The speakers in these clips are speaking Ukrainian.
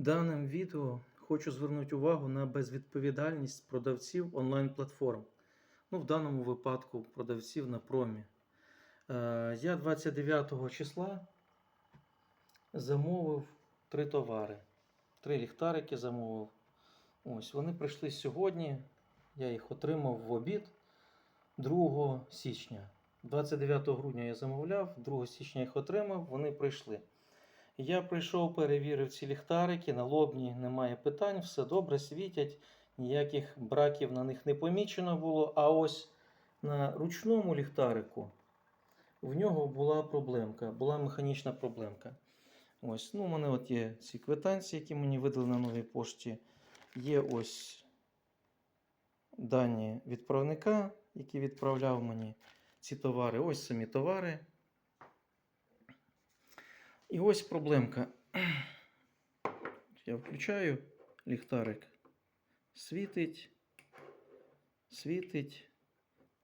Даним відео хочу звернути увагу на безвідповідальність продавців онлайн-платформ. Ну, в даному випадку продавців на промі. Е, Я 29 числа замовив три товари. Три ліхтарики замовив. Ось вони прийшли сьогодні. Я їх отримав в обід 2 січня. 29 грудня я замовляв, 2 січня їх отримав, вони прийшли. Я прийшов, перевірив ці ліхтарики, на лобні немає питань, все добре, світять, ніяких браків на них не помічено було. А ось на ручному ліхтарику в нього була проблемка, була механічна проблемка. Ось, ну, у мене от є ці квитанції, які мені видали на новій пошті. Є ось дані відправника, який відправляв мені ці товари. Ось самі товари. І ось проблемка. Я включаю ліхтарик. Світить, світить.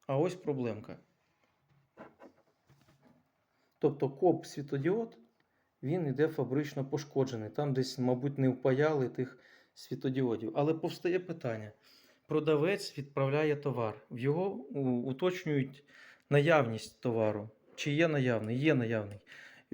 А ось проблемка. Тобто коп світодіод, він іде фабрично пошкоджений. Там десь, мабуть, не впаяли тих світодіодів. Але повстає питання. Продавець відправляє товар. В його уточнюють наявність товару. Чи є наявний? Є наявний.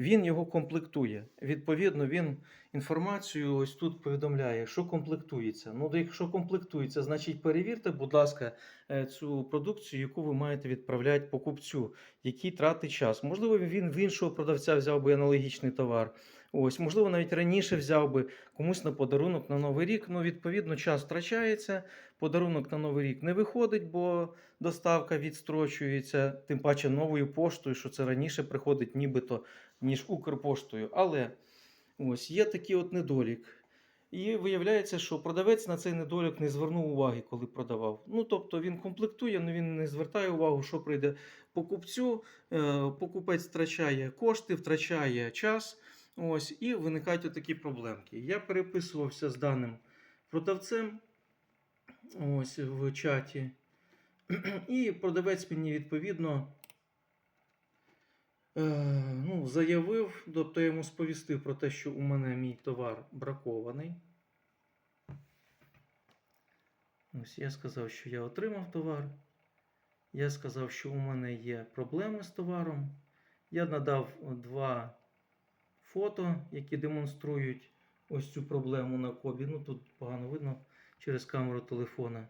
Він його комплектує. Відповідно, він інформацію ось тут повідомляє, що комплектується. Ну, якщо комплектується, значить перевірте, будь ласка, е, цю продукцію, яку ви маєте відправляти покупцю, який тратить час. Можливо, він в іншого продавця взяв би аналогічний товар. Ось, можливо, навіть раніше взяв би комусь на подарунок на Новий рік. Ну, відповідно, час втрачається. Подарунок на Новий рік не виходить, бо доставка відстрочується, тим паче новою поштою, що це раніше приходить нібито, ніж Укрпоштою. Але ось є такий от недолік. І виявляється, що продавець на цей недолік не звернув уваги, коли продавав. Ну, тобто він комплектує, але він не звертає увагу, що прийде покупцю. Е, Покупець втрачає кошти, втрачає час. Ось, і виникають такі проблемки. Я переписувався з даним продавцем ось в чаті. І продавець мені відповідно ну, заявив, тобто я йому сповістив про те, що у мене мій товар бракований. Ось я сказав, що я отримав товар. Я сказав, що у мене є проблеми з товаром. Я надав два фото, які демонструють ось цю проблему на кобі. Ну тут погано видно через камеру телефона.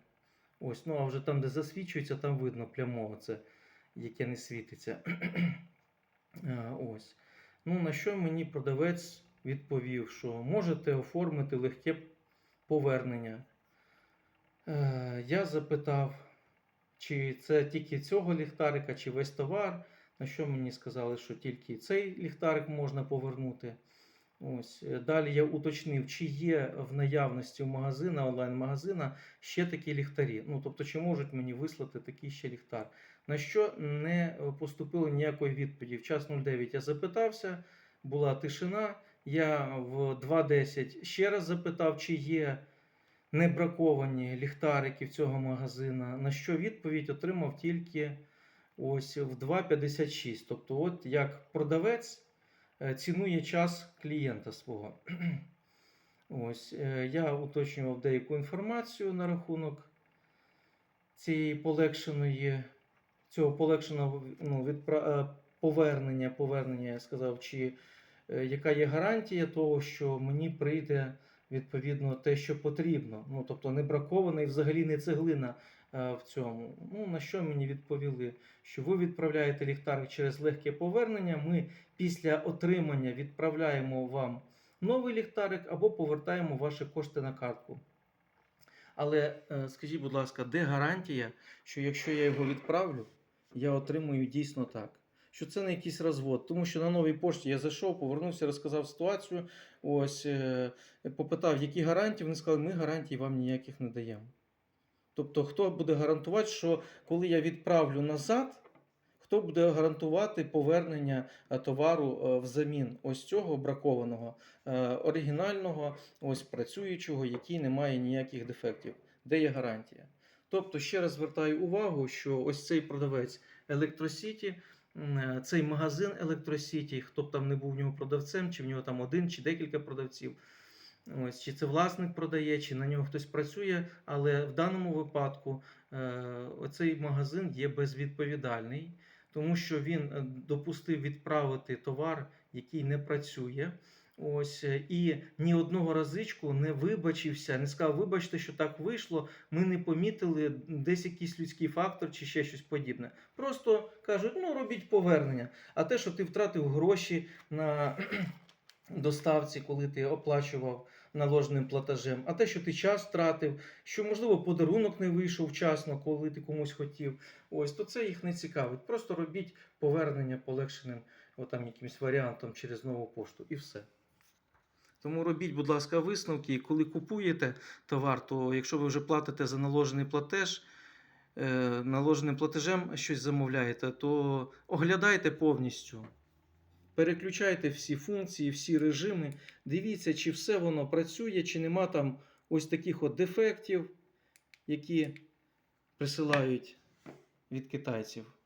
Ось, ну а вже там, де засвічується, там видно прямо це, яке не світиться. А, Ось. Ну, на що мені продавець відповів, що можете оформити легке повернення. Е, Я запитав, чи це тільки цього ліхтарика, чи весь товар. На що мені сказали, що тільки цей ліхтарик можна повернути. Ось. е, Далі я уточнив, чи є в наявності у магазина, онлайн-магазина ще такі ліхтарі. Ну, тобто, чи можуть мені вислати такий ще ліхтар. На що не е, поступило ніякої відповіді. В час 09 я запитався, була тишина. Я в 2.10 ще раз запитав, чи є не браковані ліхтарики в цього магазина. На що відповідь отримав тільки ось в 2.56. Тобто, от як продавець цінує час клієнта свого. Ось, е, я уточнював деяку інформацію на рахунок цієї полегшеної, цього полегшеного ну, відпра... е, повернення, повернення, я сказав, чи е, яка є гарантія того, що мені прийде відповідно те, що потрібно. Ну, тобто не бракована і взагалі не цеглина е, в цьому. Ну, на що мені відповіли, що ви відправляєте ліхтарик через легке повернення. Ми після отримання відправляємо вам новий ліхтарик або повертаємо ваші кошти на картку. Але е, скажіть, будь ласка, де гарантія, що якщо я його відправлю, я отримую дійсно так? Що це не якийсь розвод, тому що на новій пошті я зайшов, повернувся, розказав ситуацію. Ось е, попитав, які гарантії. Вони сказали, ми гарантій вам ніяких не даємо. Тобто, хто буде гарантувати, що коли я відправлю назад, хто буде гарантувати повернення е, товару е, взамін ось цього бракованого, оригінального, ось працюючого, який не має ніяких дефектів? Де є гарантія? Тобто, ще раз звертаю увагу, що ось цей продавець Електросіті, цей магазин Електросіті, хто б там не був в нього продавцем, чи в нього там один чи декілька продавців. Ось, чи це власник продає, чи на нього хтось працює, але в даному випадку цей оцей магазин є безвідповідальний, тому що він е, допустив відправити товар, який не працює. Ось, е, і ні одного разичку не вибачився, не сказав, вибачте, що так вийшло, ми не помітили десь якийсь людський фактор чи ще щось подібне. Просто кажуть, ну робіть повернення. А те, що ти втратив гроші на доставці, коли ти оплачував наложеним платежем, а те, що ти час втратив, що можливо подарунок не вийшов вчасно, коли ти комусь хотів, ось то це їх не цікавить. Просто робіть повернення полегшеним отам якимось варіантом через нову пошту і все. Тому робіть, будь ласка, висновки. І коли купуєте товар, то якщо ви вже платите за наложений платеж, е, наложеним платежем щось замовляєте, то оглядайте повністю. Переключайте всі функції, всі режими. Дивіться, чи все воно працює, чи нема там ось таких от дефектів, які присилають від китайців.